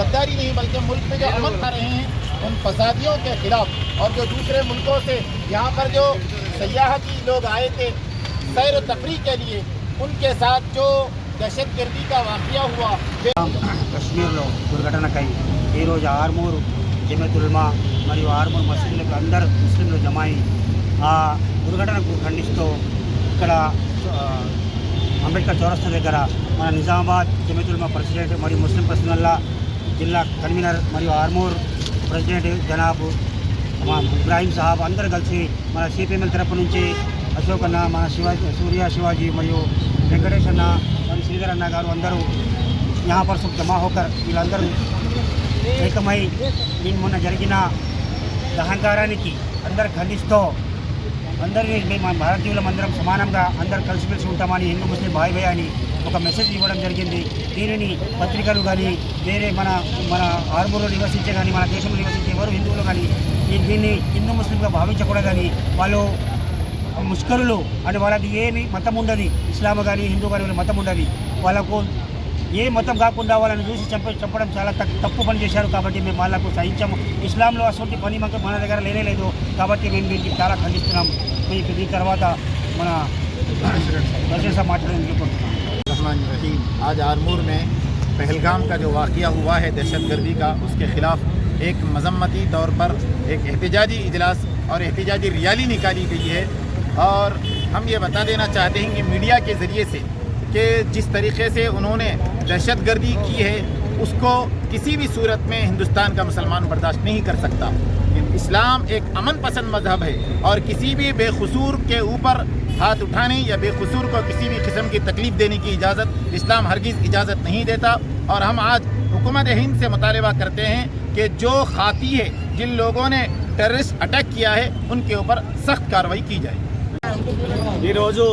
गद्दारी नहीं बल्कि मुल्क में जो अमन खा रहे हैं उन फसादियों के खिलाफ और जो दूसरे मुल्कों से यहाँ पर जो सयाहती लोग आए थे सैर व तफरी के लिए उनके साथ जो दहशत गर्दी का वाक़ हुआ वे కశ్మీర్లో దుర్ఘటనకై ఈరోజు ఆర్మూరు జమతుల్మా మరియు ఆర్మూరు మసీదులకు అందరు ముస్లింలు జమాయి ఆ దుర్ఘటనకు ఖండిస్తూ ఇక్కడ ఆ, అంబేద్కర్ చౌరస్తా దగ్గర మన నిజామాబాద్ జమతుల్మా ప్రెసిడెంట్ మరియు ముస్లిం పర్సనల్లా జిల్లా కన్వీనర్ మరియు ఆర్మూర్ ప్రెసిడెంట్ జనాబ్ మా ఇబ్రాహీం సాహాబ్ అందరు కలిసి మన సిపిఎంఎల్ తరపు నుంచి అశోక్ అన్న మన శివాజీ సూర్య శివాజీ మరియు వెంకటేష్ అన్న మరియు శ్రీధర్ అన్న గారు అందరూ జ్ఞాపర్సు జమాహోకర్ వీళ్ళందరూ ఏకమై నేను మొన్న జరిగిన అహంకారానికి అందరు ఖండిస్తూ అందరినీ మేము మన భారతీయులం అందరం సమానంగా అందరూ కలిసిమెలిసి ఉంటామని హిందూ ముస్లిం భాయ్ భాయ్ అని ఒక మెసేజ్ ఇవ్వడం జరిగింది. దీనిని పత్రికలు కానీ వేరే మన మన ఆర్మూరులో నివసించే కానీ మన దేశంలో నివసించే ఎవరు హిందువులు కానీ దీన్ని హిందూ ముస్లింగా భావించకూడదని వాళ్ళు ముష్కరులు అని వాళ్ళకి ఏమి మతం ఉండదు. ఇస్లాం కానీ హిందూ కానీ వాళ్ళ మతం ఉండదు. వాళ్ళకు ఏ మతం కాకుండా వాళ్ళని చూసి చంప చంపడం చాలా తక్- తప్పు పని చేశారు కాబట్టి మేము వాళ్ళకు సహించాము ఇస్లాంలో అసలు పని మాకు మన దగ్గర లేనే లేదు కాబట్టి మేము దీనికి చాలా ఖండిస్తున్నాం మీకు దీని తర్వాత మన ప్రెసిడెంట్ సార్ మాట్లాడడానికి కోరుతున్నాం रहमान रहीम आज आरमूर में पहलगाम का जो वाक़ हुआ है दहशत गर्दी का उसके ख़िलाफ़ एक मजम्मती तौर पर एक एहतजाजी इजलास और एहतजाजी रैली निकाली गई है और हम ये बता देना चाहते हैं कि मीडिया के ज़रिए से कि जिस तरीके से उन्होंने दहशत गर्दी की है उसको किसी भी सूरत में हिंदुस्तान का मुसलमान बर्दाश्त नहीं कर सकता इस्लाम एक अमन पसंद मजहब है और किसी भी बेकसूर के ऊपर हाथ उठाने या बेकसूर को किसी भी किस्म की तकलीफ देने की इजाज़त इस्लाम हरगिज़ इजाज़त नहीं देता और हम आज हुकूमत हिंद से मुतालबा करते हैं कि जो खाती है जिन लोगों ने टेररिस्ट अटैक किया है उनके ऊपर सख्त कार्रवाई की जाए ఈరోజు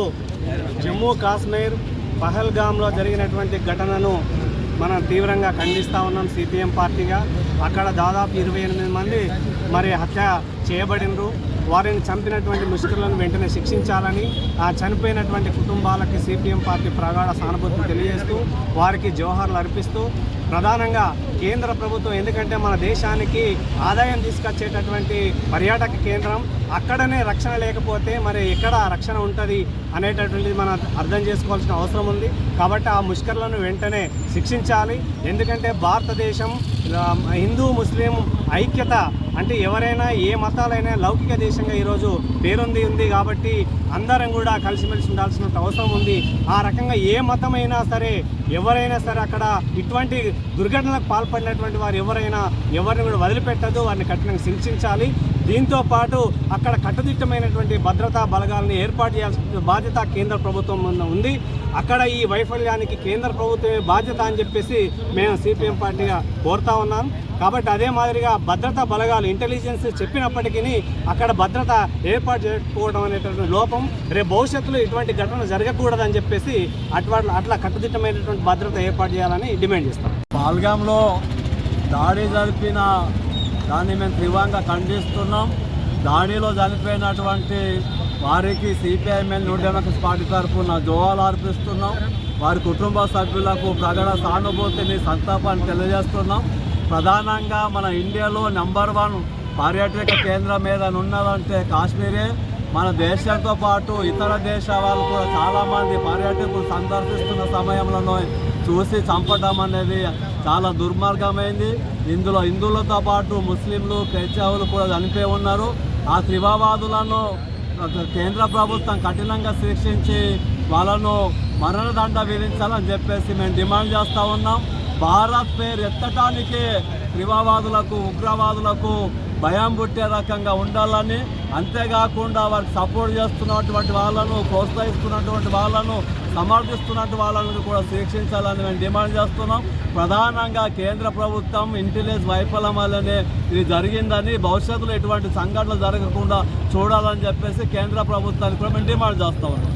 జమ్మూ కాశ్మీర్ పహల్గామ్లో జరిగినటువంటి ఘటనను మనం తీవ్రంగా ఖండిస్తూ ఉన్నాం సిపిఎం పార్టీగా. అక్కడ దాదాపు ఇరవై ఎనిమిది మంది మరి హత్య చేయబడినరు. వారిని చంపినటువంటి ముష్కరులను వెంటనే శిక్షించాలని ఆ చనిపోయినటువంటి కుటుంబాలకి సిపిఎం పార్టీ ప్రగాఢ సానుభూతి తెలియజేస్తూ వారికి జోహార్లు అర్పిస్తూ ప్రధానంగా కేంద్ర ప్రభుత్వం ఎందుకంటే మన దేశానికి ఆదాయం తీసుకొచ్చేటటువంటి పర్యాటక కేంద్రం అక్కడనే రక్షణ లేకపోతే మరి ఎక్కడ రక్షణ ఉంటుంది అనేటటువంటిది మనం అర్థం చేసుకోవాల్సిన అవసరం ఉంది. కాబట్టి ఆ ముష్కర్లను వెంటనే శిక్షించాలి. ఎందుకంటే భారతదేశం హిందూ ముస్లిం ఐక్యత అంటే ఎవరైనా ఏ మతాలైనా లౌకిక దేశంగా ఈరోజు పేరుంది ఉంది కాబట్టి అందరం కూడా కలిసిమెలిసి ఉండాల్సిన అవసరం ఉంది. ఆ రకంగా ఏ మతమైనా సరే ఎవరైనా సరే అక్కడ ఇటువంటి దుర్ఘటనలకు పాల్పడినటువంటి వారు ఎవరైనా ఎవరిని కూడా వదిలిపెట్టదు వారిని కఠినంగా శిక్షించాలి. దీంతో పాటు అక్కడ కట్టుదిట్టమైనటువంటి భద్రతా బలగాలను ఏర్పాటు చేయాల్సిన బాధ్యత కేంద్ర ప్రభుత్వం ఉంది. అక్కడ ఈ వైఫల్యానికి కేంద్ర ప్రభుత్వమే బాధ్యత అని చెప్పేసి మేము సిపిఎం పార్టీగా కోరుతా ఉన్నాం. కాబట్టి అదే మాదిరిగా భద్రతా బలగాలు ఇంటెలిజెన్స్ చెప్పినప్పటికీ అక్కడ భద్రత ఏర్పాటు చేయకపోవడం అనేటువంటి లోపం రేపు భవిష్యత్తులో ఇటువంటి ఘటన జరగకూడదని చెప్పేసి అట్లా అట్లా కట్టుదిట్టమైనటువంటి భద్రత ఏర్పాటు చేయాలని డిమాండ్ చేస్తాం. పాల్గాంలో దాడి జరిపిన దాన్ని మేము తీవ్రంగా ఖండిస్తున్నాం. దాడిలో చనిపోయినటువంటి వారికి సిపిఐఎంఎల్ న్యూ డెమోక్రసీ పార్టీ తరఫున జోహాలు అర్పిస్తున్నాం. వారి కుటుంబ సభ్యులకు ప్రగడ సానుభూతిని సంతాపాన్ని తెలియజేస్తున్నాం. ప్రధానంగా మన ఇండియాలో నెంబర్ వన్ పర్యాటక కేంద్రం ఏదైనా ఉన్నదంటే కాశ్మీరే. మన దేశంతో పాటు ఇతర దేశాల వాళ్ళు కూడా చాలామంది పర్యాటకులు సందర్శిస్తున్న సమయంలో చూసి చంపడం అనేది చాలా దుర్మార్గమైంది. ఇందులో హిందువులతో పాటు ముస్లింలు క్రైస్తవులు కూడా చనిపోయి ఉన్నారు. ఆ త్రివావాదులను కేంద్ర ప్రభుత్వం కఠినంగా శిక్షించి వాళ్ళను మరణదండ విధించాలని చెప్పేసి మేము డిమాండ్ చేస్తూ ఉన్నాం. భారత్ పేరు ఎత్తటానికి త్రిభావాదులకు ఉగ్రవాదులకు భయం పుట్టే రకంగా ఉండాలని అంతేకాకుండా వారికి సపోర్ట్ చేస్తున్నటువంటి వాళ్ళను ప్రోత్సహిస్తున్నటువంటి వాళ్ళను సమర్థిస్తున్నటువంటి వాళ్ళను కూడా శిక్షించాలని మేము డిమాండ్ చేస్తున్నాం. ప్రధానంగా కేంద్ర ప్రభుత్వం ఇంటెలిజెన్స్ వైఫల్యం వల్లనే ఇది జరిగిందని భవిష్యత్తులో ఎటువంటి సంఘటనలు జరగకుండా చూడాలని చెప్పేసి కేంద్ర ప్రభుత్వానికి కూడా మేము డిమాండ్ చేస్తా ఉన్నాం.